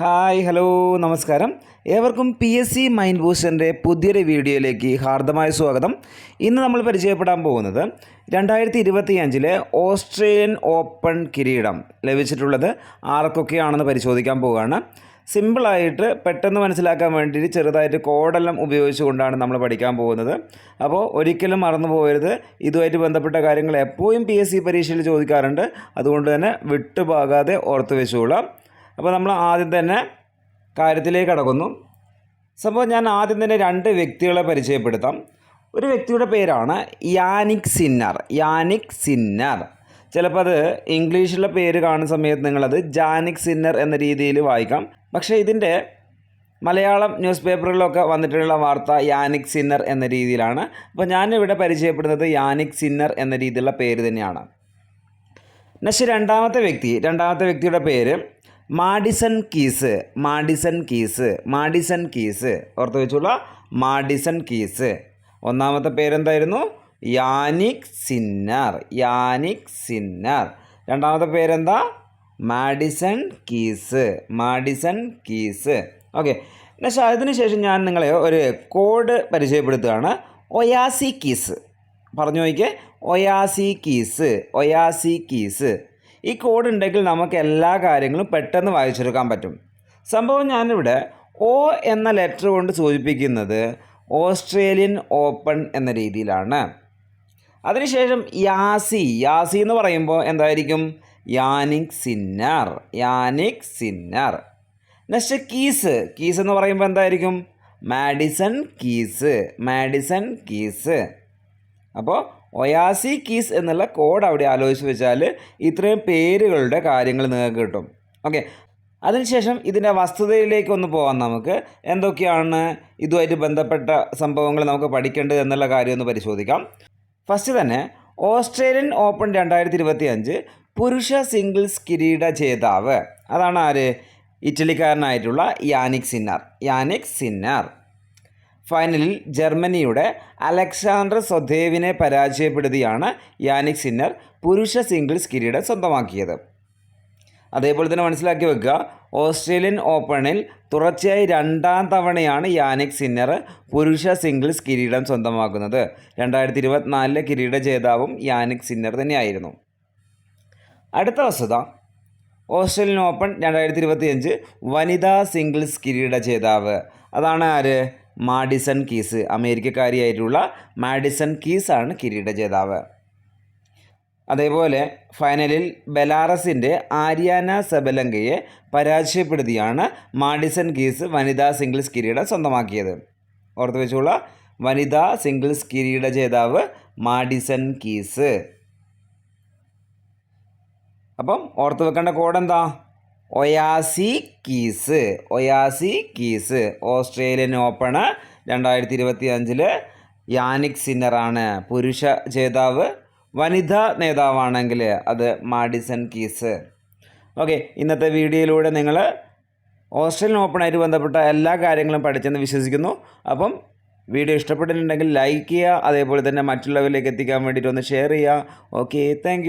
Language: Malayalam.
ഹായ് ഹലോ നമസ്കാരം. ഏവർക്കും പി എസ് സി മൈൻഡ് ബൂസ്റ്ററിന്റെ പുതിയൊരു വീഡിയോയിലേക്ക് ഹാർദമായ സ്വാഗതം. ഇന്ന് നമ്മൾ പരിചയപ്പെടാൻ പോകുന്നത് രണ്ടായിരത്തി ഇരുപത്തി അഞ്ചിലെ ഓസ്ട്രേലിയൻ ഓപ്പൺ കിരീടം ലഭിച്ചിട്ടുള്ളത് ആർക്കൊക്കെയാണെന്ന് പരിശോധിക്കാൻ പോവുകയാണ്. സിമ്പിളായിട്ട് പെട്ടെന്ന് മനസ്സിലാക്കാൻ വേണ്ടിയിട്ട് ചെറുതായിട്ട് കോഡെല്ലാം ഉപയോഗിച്ചുകൊണ്ടാണ് നമ്മൾ പഠിക്കാൻ പോകുന്നത്. അപ്പോൾ ഒരിക്കലും മറന്നു പോകരുത്. ഇതുമായിട്ട് ബന്ധപ്പെട്ട കാര്യങ്ങൾ എപ്പോഴും പി എസ് സി പരീക്ഷയിൽ ചോദിക്കാറുണ്ട്. അതുകൊണ്ട് തന്നെ വിട്ടുപോകാതെ ഓർത്ത് വെച്ചുകൊള്ളാം അപ്പോൾ നമ്മൾ ആദ്യം തന്നെ കാര്യത്തിലേക്ക് കടക്കുന്നു. സംഭവം ഞാൻ ആദ്യം തന്നെ രണ്ട് വ്യക്തികളെ പരിചയപ്പെടുത്താം. ഒരു വ്യക്തിയുടെ പേരാണ് യാനിക് സിന്നർ. Jannik Sinner. ചിലപ്പോൾ അത് ഇംഗ്ലീഷിലെ പേര് കാണുന്ന സമയത്ത് നിങ്ങളത് ജാനിക് സിന്നർ എന്ന രീതിയിൽ വായിക്കാം. പക്ഷേ ഇതിന്റെ മലയാളം ന്യൂസ് പേപ്പറുകളിലൊക്കെ വന്നിട്ടുള്ള വാർത്ത യാനിക് സിന്നർ എന്ന രീതിയിലാണ്. അപ്പോൾ ഞാനിവിടെ പരിചയപ്പെടുന്നത് യാനിക് സിന്നർ എന്ന രീതിയിലുള്ള പേര് തന്നെയാണ്. പക്ഷേ രണ്ടാമത്തെ വ്യക്തി. രണ്ടാമത്തെ വ്യക്തിയുടെ പേര് Madison Keys Madison Keys Madison Keys ഓർത്ത് വെച്ചുള്ള മാഡിസൺ കീസ് ഒന്നാമത്തെ പേരെന്തായിരുന്നു? യാനിക് സിന്നർ യാനിക് സിന്നർ രണ്ടാമത്തെ പേരെന്താ? Madison Keys Madison Keys okay പക്ഷേ അതിന് ശേഷം ഞാൻ നിങ്ങളെ ഒരു കോഡ് പരിചയപ്പെടുത്തുകയാണ്. ഒയാസി കീസ് പറഞ്ഞു നോക്കിയേ ഒയാസി കീസ് ഒയാസി കീസ് ഈ കോഡ് ഉണ്ടെങ്കിൽ നമുക്ക് എല്ലാ കാര്യങ്ങളും പെട്ടെന്ന് വായിച്ചെടുക്കാൻ പറ്റും. സംഭവം ഞാനിവിടെ ഒ എന്ന ലെറ്റർ കൊണ്ട് സൂചിപ്പിക്കുന്നത് ഓസ്ട്രേലിയൻ ഓപ്പൺ എന്ന രീതിയിലാണ്. അതിനുശേഷം യാസി യാസി എന്ന് പറയുമ്പോൾ എന്തായിരിക്കും? Jannik Sinner Jannik Sinner. Next keys keys എന്ന് പറയുമ്പോൾ എന്തായിരിക്കും? Madison Keys Madison Keys. അപ്പോൾ ഒയാസി കീസ് എന്നുള്ള കോഡ് അവിടെ ആലോചിച്ച് വെച്ചാൽ ഇത്രയും പേരുകളുടെ കാര്യങ്ങൾ നിങ്ങൾക്ക് കിട്ടും. ഓക്കെ അതിനുശേഷം ഇതിന്റെ വസ്തുതയിലേക്ക് ഒന്ന് പോകാം നമുക്ക്. എന്തൊക്കെയാണ് ഇതുമായിട്ട് ബന്ധപ്പെട്ട സംഭവങ്ങൾ നമുക്ക് പഠിക്കേണ്ടത് എന്നുള്ള കാര്യം ഒന്ന് പരിശോധിക്കാം. ഫസ്റ്റ് തന്നെ ഓസ്ട്രേലിയൻ ഓപ്പൺ രണ്ടായിരത്തി ഇരുപത്തി അഞ്ച് പുരുഷ സിംഗിൾസ് കിരീട ജേതാവ്. അതാണ് ആര്? ഇറ്റലിക്കാരനായിട്ടുള്ള യാനിക് സിന്നാർ. Jannik Sinner. ഫൈനലിൽ ജർമ്മനിയുടെ അലക്സാണ്ടർ സൊധേവിനെ പരാജയപ്പെടുത്തിയാണ് യാനിക് സിന്നർ പുരുഷ സിംഗിൾസ് കിരീടം സ്വന്തമാക്കിയത്. അതേപോലെ തന്നെ മനസ്സിലാക്കി വെക്കുക ഓസ്ട്രേലിയൻ ഓപ്പണിൽ തുടർച്ചയായി രണ്ടാം തവണയാണ് യാനിക് സിന്നർ പുരുഷ സിംഗിൾസ് കിരീടം സ്വന്തമാക്കുന്നത്. രണ്ടായിരത്തി ഇരുപത്തിനാലിലെ കിരീട ജേതാവും യാനിക് സിന്നർ തന്നെയായിരുന്നു. അടുത്ത വസ്തുത ഓസ്ട്രേലിയൻ ഓപ്പൺ രണ്ടായിരത്തി ഇരുപത്തിയഞ്ച് വനിതാ സിംഗിൾസ് കിരീട ജേതാവ്. അതാണ് ആര്? മാഡിസൺ കീസ് അമേരിക്കക്കാരിയായിട്ടുള്ള മാഡിസൺ കീസാണ് കിരീട ജേതാവ്. അതേപോലെ ഫൈനലിൽ ബെലാറസിന്റെ ആര്യാന സബലങ്കയെ പരാജയപ്പെടുത്തിയാണ് മാഡിസൺ കീസ് വനിതാ സിംഗിൾസ് കിരീടം സ്വന്തമാക്കിയത്. ഓർത്ത് വെച്ചുള്ള വനിതാ സിംഗിൾസ് കിരീട ജേതാവ് മാഡിസൺ കീസ്. അപ്പം ഓർത്ത് വെക്കേണ്ട കോഡ് എന്താ? ഒയാസി കീസ് ഒയാസി കീസ് ഓസ്ട്രേലിയൻ ഓപ്പണ് രണ്ടായിരത്തി ഇരുപത്തി അഞ്ചിൽ യാനിക് സിന്നറാണ്. പുരുഷ ജേതാവ്. വനിതാ നേതാവാണെങ്കിൽ അത് മാഡിസൺ കീസ്. ഓക്കെ ഇന്നത്തെ വീഡിയോയിലൂടെ നിങ്ങൾ ഓസ്ട്രേലിയൻ ഓപ്പണായിട്ട് ബന്ധപ്പെട്ട എല്ലാ കാര്യങ്ങളും പഠിച്ചെന്ന് വിശ്വസിക്കുന്നു. അപ്പം വീഡിയോ ഇഷ്ടപ്പെട്ടിട്ടുണ്ടെങ്കിൽ ലൈക്ക് ചെയ്യുക അതേപോലെ തന്നെ മറ്റുള്ളവരിലേക്ക് എത്തിക്കാൻ വേണ്ടിയിട്ട് ഒന്ന് ഷെയർ ചെയ്യുക. Okay thank